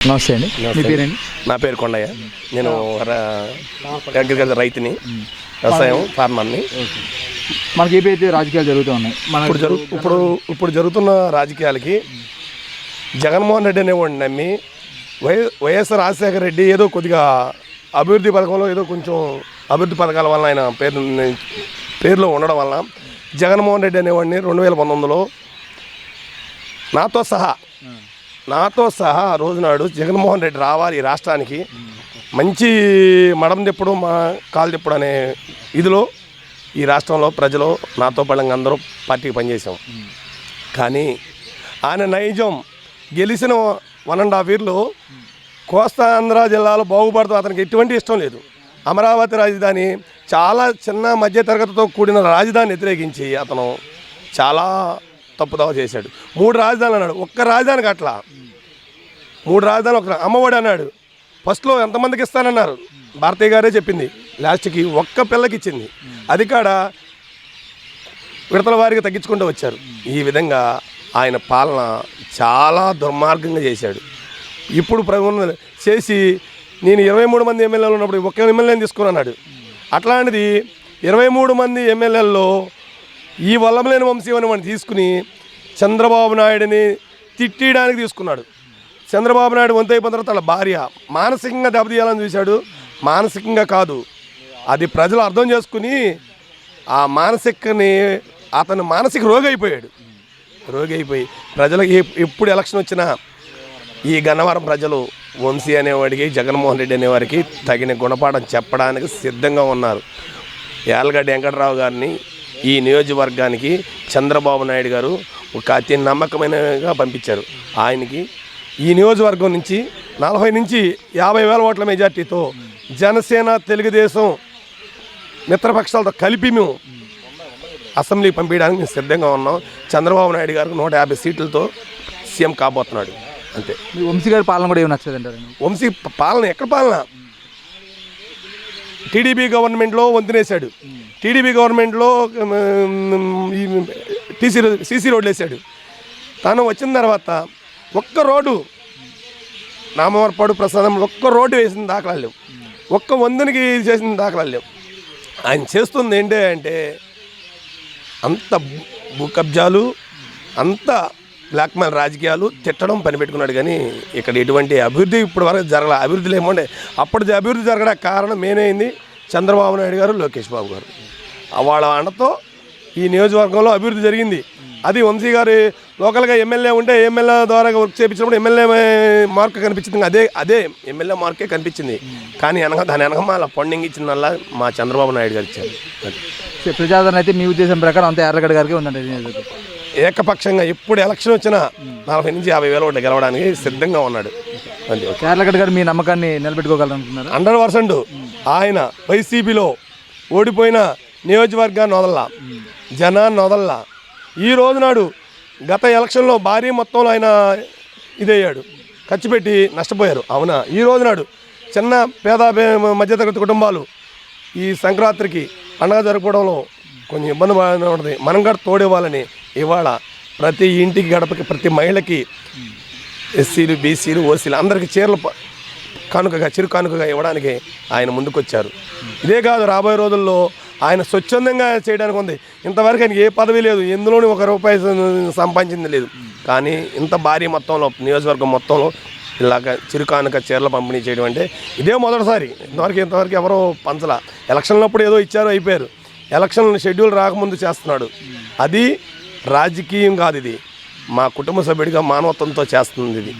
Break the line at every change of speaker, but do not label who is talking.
నమస్తే అండి. మీ పేరండి
నా పేరు కొండయ్య. నేను అగ్రికల్చర్ రైతుని వ్యవసాయం ఫార్మర్ని
మనకి ఏపైతే రాజకీయాలు జరుగుతూ ఉన్నాయి? మన
ఇప్పుడు జరుగు ఇప్పుడు ఇప్పుడు జరుగుతున్న రాజకీయాలకి జగన్మోహన్ రెడ్డి అనేవాడిని నమ్మి వై వైఎస్ఆర్ రాజశేఖర రెడ్డి ఏదో కొద్దిగా అభివృద్ధి పథకంలో ఏదో కొంచెం అభివృద్ధి పథకాల వల్ల ఆయన పేరు పేరులో ఉండడం వల్ల జగన్మోహన్ రెడ్డి అనేవాడిని రెండు వేల పంతొమ్మిదిలో నాతో సహా నాతో సహా ఆ రోజునాడు జగన్మోహన్ రెడ్డి రావాలి ఈ రాష్ట్రానికి. మంచి మడం తిప్పుడు మా కాలు తిప్పుడు అనే ఇదిలో ఈ రాష్ట్రంలో ప్రజలు నాతో పడంగా అందరూ పార్టీకి పనిచేసాం కానీ ఆయన నైజం గెలిచిన వన్ అండ్ హాఫ్ ఇయర్లో కోస్తా ఆంధ్ర జిల్లాలో బాగుపడుతూ అతనికి ఎటువంటి ఇష్టం లేదు. అమరావతి రాజధాని చాలా చిన్న మధ్యతరగతితో కూడిన రాజధాని వ్యతిరేకించి అతను చాలా తప్పుదావా చేశాడు. మూడు రాజధానులు అన్నాడు. ఒక్క రాజధానికి అట్లా. మూడు రాజధానులు ఒక అమ్మఒడి అన్నాడు. ఫస్ట్లో ఎంతమందికి ఇస్తానన్నారు? భారతీయ గారే చెప్పింది. లాస్ట్కి ఒక్క పిల్లకి ఇచ్చింది. అది కాడ విడతల వారికి తగ్గించుకుంటూ వచ్చారు. ఈ విధంగా ఆయన పాలన చాలా దుర్మార్గంగా చేశాడు. ఇప్పుడు ప్రభుత్వం చేసి నేను ఇరవై మూడు మంది ఎమ్మెల్యేలు ఉన్నప్పుడు ఒక్క ఎమ్మెల్యేని తీసుకున్నాడు. అట్లాంటిది ఇరవై మూడు మంది ఎమ్మెల్యేల్లో ఈ వల్లమలేని వంశీ అని వాడిని తీసుకుని చంద్రబాబు నాయుడిని తిట్టడానికి తీసుకున్నాడు. చంద్రబాబు నాయుడు వంత అయిపోయిన తర్వాత వాళ్ళ భార్య మానసికంగా దెబ్బతీయాలని చూశాడు. మానసికంగా కాదు. అది ప్రజలు అర్థం చేసుకుని ఆ మానసికని అతను మానసిక రోగి అయిపోయాడు. రోగి అయిపోయి ప్రజలకు ఎప్పుడు ఎలక్షన్ వచ్చినా ఈ గన్నవరం ప్రజలు వంశీ అనేవాడికి జగన్మోహన్ రెడ్డి అనేవారికి తగిన గుణపాఠం చెప్పడానికి సిద్ధంగా ఉన్నారు. యాలగడ్డ వెంకటరావు గారిని ఈ నియోజకవర్గానికి చంద్రబాబు నాయుడు గారు ఒక అతి నమ్మకమైనగా పంపించారు. ఆయనకి ఈ నియోజకవర్గం నుంచి నలభై నుంచి యాభై వేల ఓట్ల మెజార్టీతో జనసేన తెలుగుదేశం మిత్రపక్షాలతో కలిపి మేము అసెంబ్లీ పంపించడానికి మేము సిద్ధంగా ఉన్నాం. చంద్రబాబు నాయుడు గారికి నూట యాభై సీట్లతో సీఎం కాబోతున్నాడు. అంతే.
వంశీ గారి పాలన కూడా ఏమి
వంశీ పాలన ఎక్కడ పాలన? టీడీపీ గవర్నమెంట్లో వంతునేశాడు. టీడీపీ గవర్నమెంట్లో ఈ టీసీ సీసీ రోడ్లు వేసాడు తను వచ్చిన తర్వాత ఒక్క రోడ్డు నామవరపాడు ప్రసాదం ఒక్క రోడ్డు వేసిన దాఖలాలు లేవు. ఒక్క వందనికి చేసిన దాఖలాలు లేవు. ఆయన చేస్తుంది ఏంటి అంటే అంత భూ- కబ్జాలు అంత బ్లాక్మెయిల్ రాజకీయాలు తిట్టడం పనిపెట్టుకున్నాడు. కానీ ఇక్కడ ఎటువంటి అభివృద్ధి ఇప్పటి వరకు జరగలే అభివృద్ధి లేమంటే అప్పటి అభివృద్ధి జరగడానికి కారణం ఏమైంది? చంద్రబాబు నాయుడు గారు లోకేష్ బాబు గారు. వాళ్ళ అండతో ఈ నియోజకవర్గంలో అభివృద్ధి జరిగింది. అది వంశీ గారు లోకల్గా ఎమ్మెల్యే ఉంటే ఎమ్మెల్యే ద్వారా వర్క్ చేయించినప్పుడు ఎమ్మెల్యే మార్క్ కనిపించింది. అదే అదే ఎమ్మెల్యే మార్కే కనిపించింది. కానీ వెనక దాని వెనక మా ఫండింగ్ ఇచ్చిందల్లా మా చంద్రబాబు నాయుడు గారు ఇచ్చారు.
ప్రజాదరణ అయితే మీ ఉద్దేశం ప్రకారం అంత ఎర్రగడ్డ గారికి ఉందండి.
ఏకపక్షంగా ఎప్పుడు ఎలక్షన్ వచ్చినా నలభై నుంచి యాభై వేల ఓట్లు గెలవడానికి సిద్ధంగా ఉన్నాడు. ఓకే.
ఎర్రగడ్డ గారు మీ నమ్మకాన్ని నిలబెట్టుకోగలనుకున్నారు
హండ్రెడ్ పర్సెంట్. ఆయన వైసీపీలో ఓడిపోయిన నియోజకవర్గాన్ని వదల్లా. జనాన్ని వదల్లా. ఈ రోజు నాడు గత ఎలక్షన్లో భారీ మొత్తంలో ఆయన ఇదయ్యాడు. ఖర్చు పెట్టి నష్టపోయారు. అవునా? ఈ రోజు నాడు చిన్న పేద మధ్యతరగతి కుటుంబాలు ఈ సంక్రాంతికి పండగ జరుపుకోవడంలో కొంచెం ఇబ్బంది ఉంటుంది. మనం కూడా తోడివ్వాలని ఇవాళ ప్రతి ఇంటికి గడపకి ప్రతి మహిళకి ఎస్సీలు బీసీలు ఓసీలు అందరికీ చీరలు కానుకగా చిరు కానుకగా ఇవ్వడానికి ఆయన ముందుకొచ్చారు. ఇదే కాదు రాబోయే రోజుల్లో ఆయన స్వచ్ఛందంగా చేయడానికి ఉంది. ఇంతవరకు ఆయనకి ఏ పదవి లేదు. ఎందులోని ఒక రూపాయి సంపాదించింది లేదు. కానీ ఇంత భారీ మొత్తంలో నియోజకవర్గం మొత్తంలో ఇలాగ చిరుకానుక చీరల చీరలు పంపిణీ చేయడం అంటే ఇదే మొదటిసారి. ఇంతవరకు ఇంతవరకు ఎవరో పంచల. ఎలక్షన్లప్పుడు ఏదో ఇచ్చారో అయిపోయారు. ఎలక్షన్ షెడ్యూల్ రాకముందు చేస్తున్నాడు. అది రాజకీయం కాదు ఇది. మా కుటుంబ సభ్యుడిగా మానవత్వంతో చేస్తుంది ఇది.